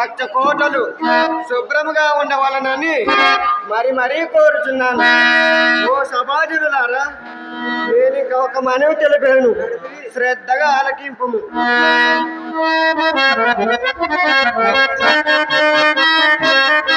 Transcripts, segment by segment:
లక్ష కోటలు శుభ్రముగా ఉండవలనని మరి మరీ కోరుచున్నాను. ఓ సమాజులారా నేను ఇక ఒక మనవి తెలిపాను. శ్రద్ధగా ఆలకింపు వస్తావో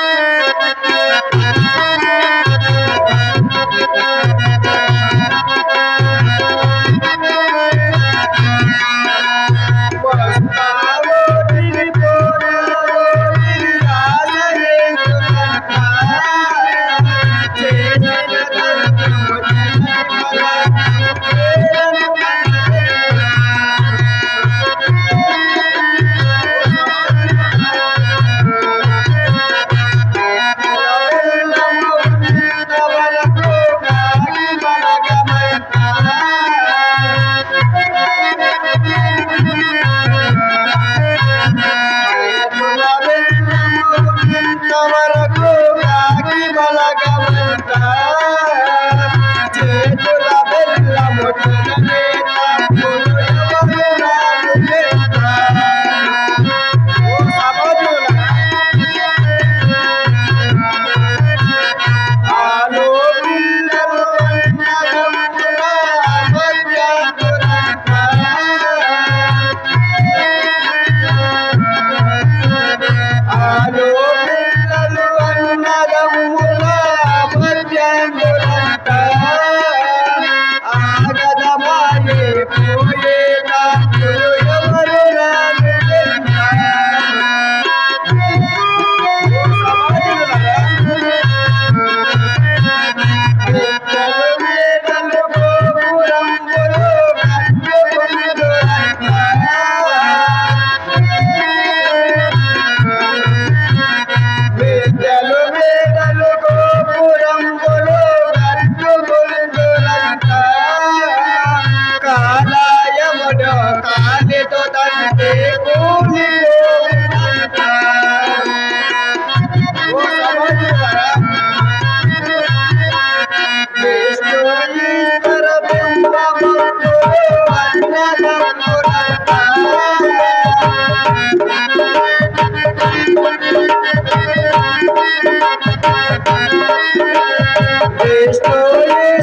Esto es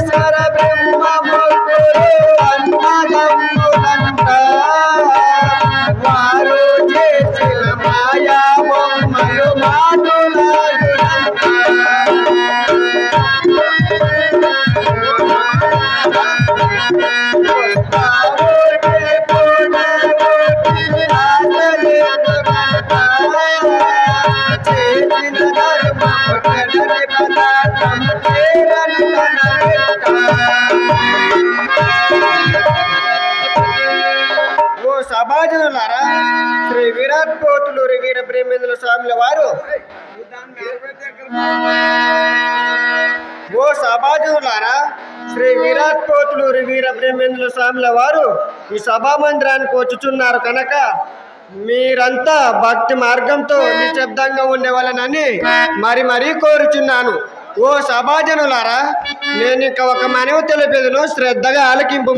సమాజంలారా శ్రీ విరాట్ పోతులూరి వీర ప్రేమేంద్ర స్వామిల వారు. ఓ సమాజంలారా శ్రీ విరాట్ పోతులూరి వీర ప్రేమేంద్ర స్వామిల వారు ఈ సభా మందిరానికి వచ్చుచున్నారు కనుక మీరంతా భక్తి మార్గంతో నిశ్శబ్దంగా ఉండేవాళ్ళనని మరి మరీ కోరుచున్నాను. ఓ సభాజనులారా నేను ఇంకా ఒక మనవి తెలిపేదను శ్రద్ధగా ఆలకింపు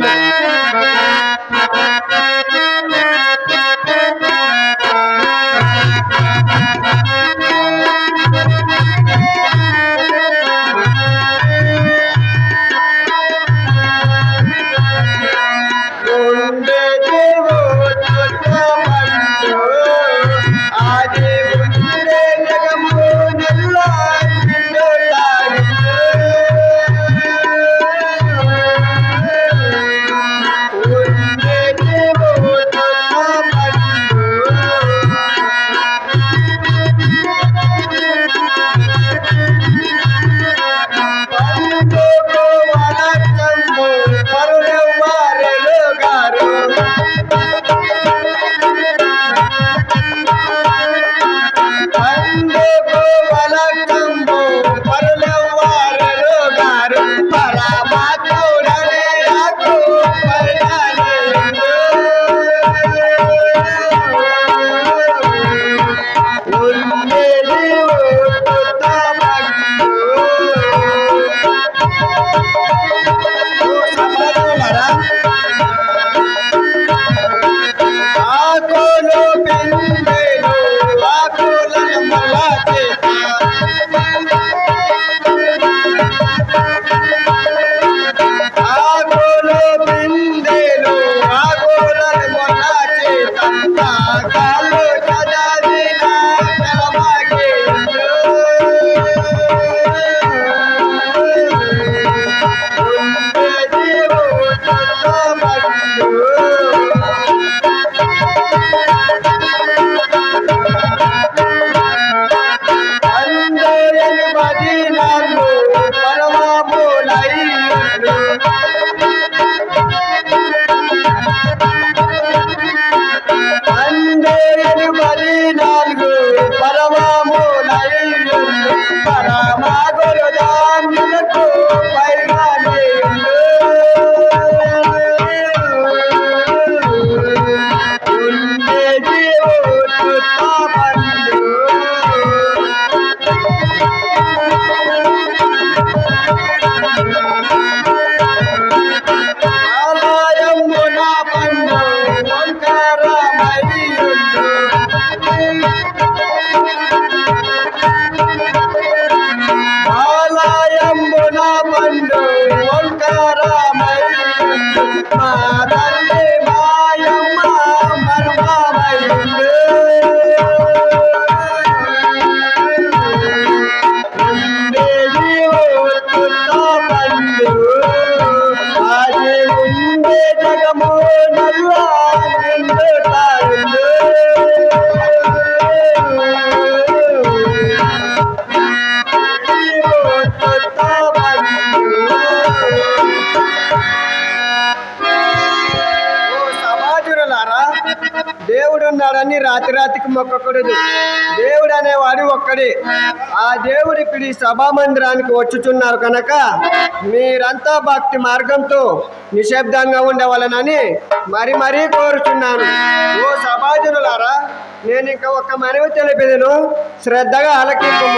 Ai, దేవుణ్ణి రాతి రాతికి మొక్కకూడదు. దేవుడు అనేవాడు ఒక్కడే. ఆ దేవుడు ఇక్కడ ఈ మందిరానికి వచ్చుచున్నారు కనుక మీరంతా భక్తి మార్గంతో నిశ్శబ్దంగా ఉండవాలనని మరి మరీ కోరుచున్నాను. ఓ సభాజనులారా నేను ఇంక ఒక్క మనవి తెలిపేదను. శ్రద్ధగా ఆలకింపు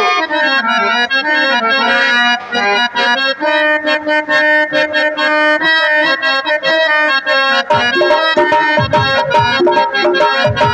Thank you.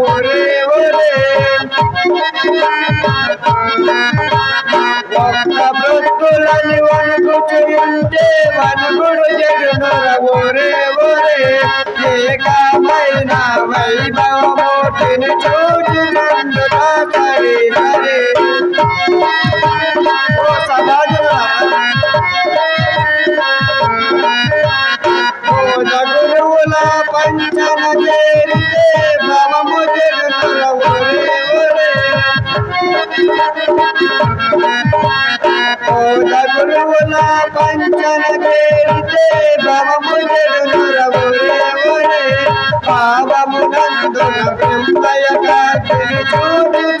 జనములము రేవులే. చిత్తమునందున చిత్తయ కోటిని చూచుచుండుట సరి సరి. ఒక్క భక్తులని వణుకుచుంటే వనగుడు జగమరము రేవులే. ఒక్క భక్తులని వణుకుచుంటే వణుకుడు జగమర ఒరే ఒరే ఏకమైన వైభవమూర్తిని చూచునందుట సరి సరి पंचन केरते बाबा मुझे डरा बोरे बोरे बाबा मुनंदन ब्रह्मया का तेरी छोड़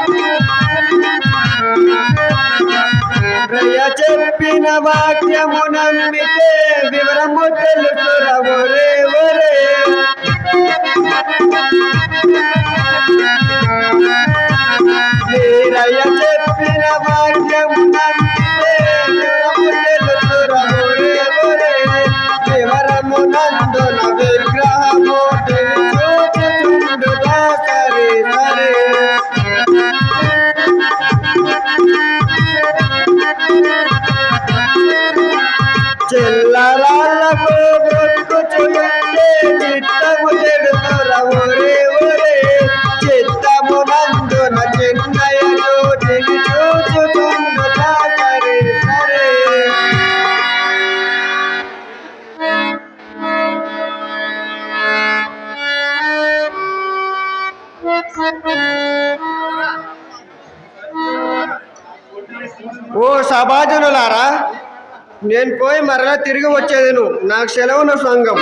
ప్రియ చెప్పిన వాక్యము నమ్మితే వివరము తెలుసురవురే ఒరే వీరయ్య ఓ సభాజనులారా నేను పోయి మరలా తిరిగి వచ్చేది నాకు సెలవున సంఘం.